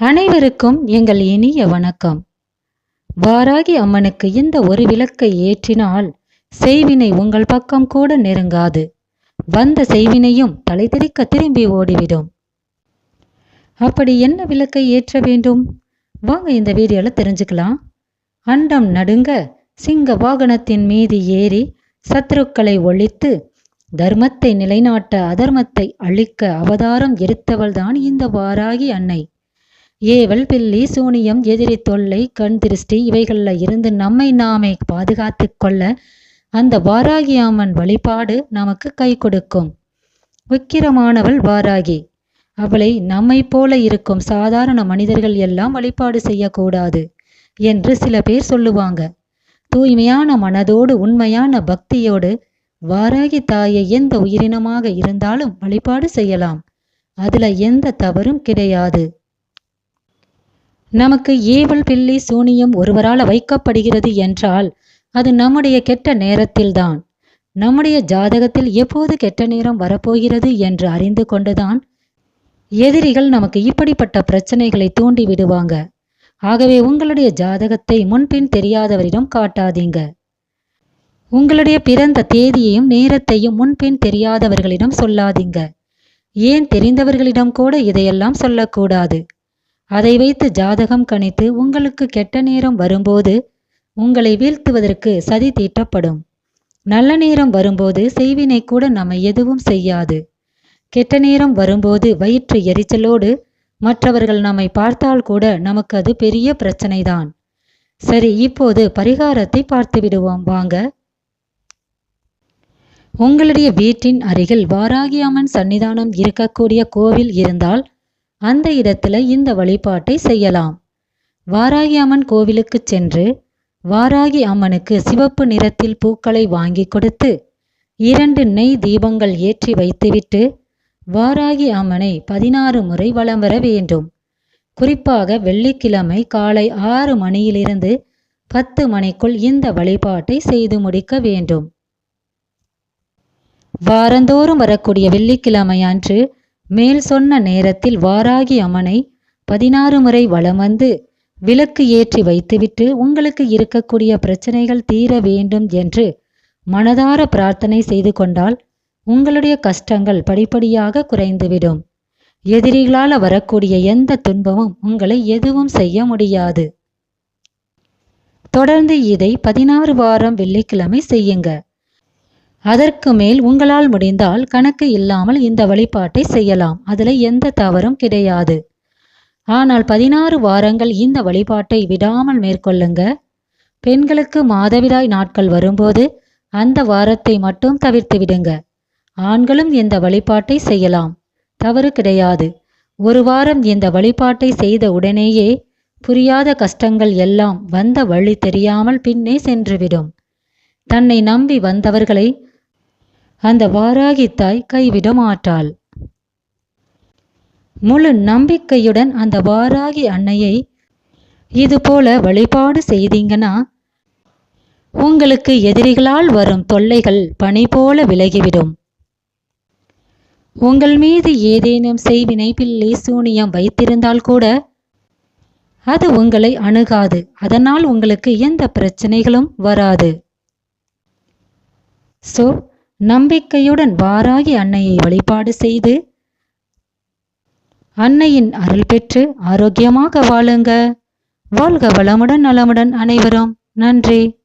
அனைவருக்கும் எங்கள் இனிய வணக்கம். வாராகி அம்மனுக்கு இந்த ஒரு விளக்கை ஏற்றினால் செய்வினை உங்கள் பக்கம் கூட நெருங்காது. வந்த செய்வினையும் தலைதிரிக்க திரும்பி ஓடிவிடும். அப்படி என்ன விளக்கை ஏற்ற வேண்டும்? வாங்க இந்த வீடியோவில் தெரிஞ்சுக்கலாம். அண்டம் நடுங்க சிங்க வாகனத்தின் மீது ஏறி சத்ருக்களை ஒழித்து தர்மத்தை நிலைநாட்ட அதர்மத்தை அழிக்க அவதாரம் எடுத்தவள்தான் இந்த வாராகி அன்னை. ஏவல் பில்லி சூனியம் எதிரி தொல்லை கண் திருஷ்டி இவைகளில் இருந்து நம்மை நாமே பாதுகாத்து கொள்ள அந்த வாராகி அம்மன் வழிபாடு நமக்கு கை கொடுக்கும். உக்கிரமானவள் வாராகி. அவளை நம்மை போல இருக்கும் சாதாரண மனிதர்கள் எல்லாம் வழிபாடு செய்யக்கூடாது என்று சில பேர் சொல்லுவாங்க. தூய்மையான மனதோடு உண்மையான பக்தியோடு வாராகி தாயை எந்த உயிரினமாக இருந்தாலும் வழிபாடு செய்யலாம். அதுல எந்த தவறும் கிடையாது. நமக்கு ஏவல் பில்லி சூனியம் ஒருவரால் வைக்கப்படுகிறது என்றால் அது நம்முடைய கெட்ட நேரத்தில்தான். நம்முடைய ஜாதகத்தில் எப்போது கெட்ட நேரம் வரப்போகிறது என்று அறிந்து கொண்டுதான் எதிரிகள் நமக்கு இப்படிப்பட்ட பிரச்சனைகளை தூண்டி விடுவாங்க. ஆகவே உங்களுடைய ஜாதகத்தை முன்பின் தெரியாதவரிடம் காட்டாதீங்க. உங்களுடைய பிறந்த தேதியையும் நேரத்தையும் முன்பின் தெரியாதவர்களிடம் சொல்லாதீங்க. ஏன் தெரிந்தவர்களிடம் கூட இதையெல்லாம் சொல்லக்கூடாது. அதை வைத்து ஜாதகம் கணித்து உங்களுக்கு கெட்ட நேரம் வரும்போது உங்களை வீழ்த்துவதற்கு சதி தீட்டப்படும். நல்ல நேரம் வரும்போது செய்வினை கூட நம்ம எதுவும் செய்யாது. கெட்ட நேரம் வரும்போது வயிற்று எரிச்சலோடு மற்றவர்கள் நம்மை பார்த்தால் கூட நமக்கு அது பெரிய பிரச்சனைதான். சரி இப்போது பரிகாரத்தை பார்த்து விடுவோம். வாங்க. உங்களுடைய வீட்டின் அருகில் வாராகி அம்மன் சன்னிதானம் இருக்கக்கூடிய கோவில் இருந்தால் அந்த இடத்துல இந்த வழிபாட்டை செய்யலாம். வாராகி அம்மன் கோவிலுக்கு சென்று வாராகி அம்மனுக்கு சிவப்பு நிறத்தில் பூக்களை வாங்கி கொடுத்து இரண்டு நெய் தீபங்கள் ஏற்றி வைத்துவிட்டு வாராகி அம்மனை பதினாறு முறை வலம் வர வேண்டும். குறிப்பாக வெள்ளிக்கிழமை காலை ஆறு மணியிலிருந்து பத்து மணிக்குள் இந்த வழிபாட்டை செய்து முடிக்க வேண்டும். வாரந்தோறும் வரக்கூடிய வெள்ளிக்கிழமை அன்று மேல் சொன்ன நேரத்தில் வாராகி அம்மனை பதினாறு முறை வலம் வந்து விளக்கு ஏற்றி வைத்துவிட்டு உங்களுக்கு இருக்கக்கூடிய பிரச்சனைகள் தீர வேண்டும் என்று மனதார பிரார்த்தனை செய்து கொண்டால் உங்களுடைய கஷ்டங்கள் படிப்படியாக குறைந்துவிடும். எதிரிகளால் வரக்கூடிய எந்த துன்பமும் உங்களை எதுவும் செய்ய முடியாது. தொடர்ந்து இதை பதினாறு வாரம் வெள்ளிக்கிழமை செய்யுங்க. அதற்கு மேல் உங்களால் முடிந்தால் கணக்கு இல்லாமல் இந்த வழிபாட்டை செய்யலாம். அதில் எந்த தவறும் கிடையாது. ஆனால் பதினாறு வாரங்கள் இந்த வழிபாட்டை விடாமல் மேற்கொள்ளுங்க. பெண்களுக்கு மாதவிடாய் நாட்கள் வரும்போது அந்த வாரத்தை மட்டும் தவிர்த்து விடுங்க. ஆண்களும் இந்த வழிபாட்டை செய்யலாம். தவறு கிடையாது. ஒரு வாரம் இந்த வழிபாட்டை செய்த உடனேயே புரியாத கஷ்டங்கள் எல்லாம் வந்த வழி தெரியாமல் பின்னே சென்றுவிடும் தன்னை நம்பி வந்தவர்களை அந்த வாராகி தாய் கைவிட மாட்டாள் முழு நம்பிக்கையுடன் அந்த வாராகி அன்னையை இது போல வழிபாடு செய்தீங்கன்னா உங்களுக்கு எதிரிகளால் வரும் தொல்லைகள் பனி போல விலகிவிடும். உங்கள் மீது ஏதேனும் செய்வினை பில்லி சூனியம் வைத்திருந்தால் கூட அது உங்களை அணுகாது. அதனால் உங்களுக்கு எந்த பிரச்சனைகளும் வராது. ஸோ நம்பிக்கையுடன் வாராகி அன்னையை வழிபாடு செய்து அன்னையின் அருள் பெற்று ஆரோக்கியமாக வாழுங்க. வாழ்க வளமுடன் நலமுடன் அனைவரும். நன்றி.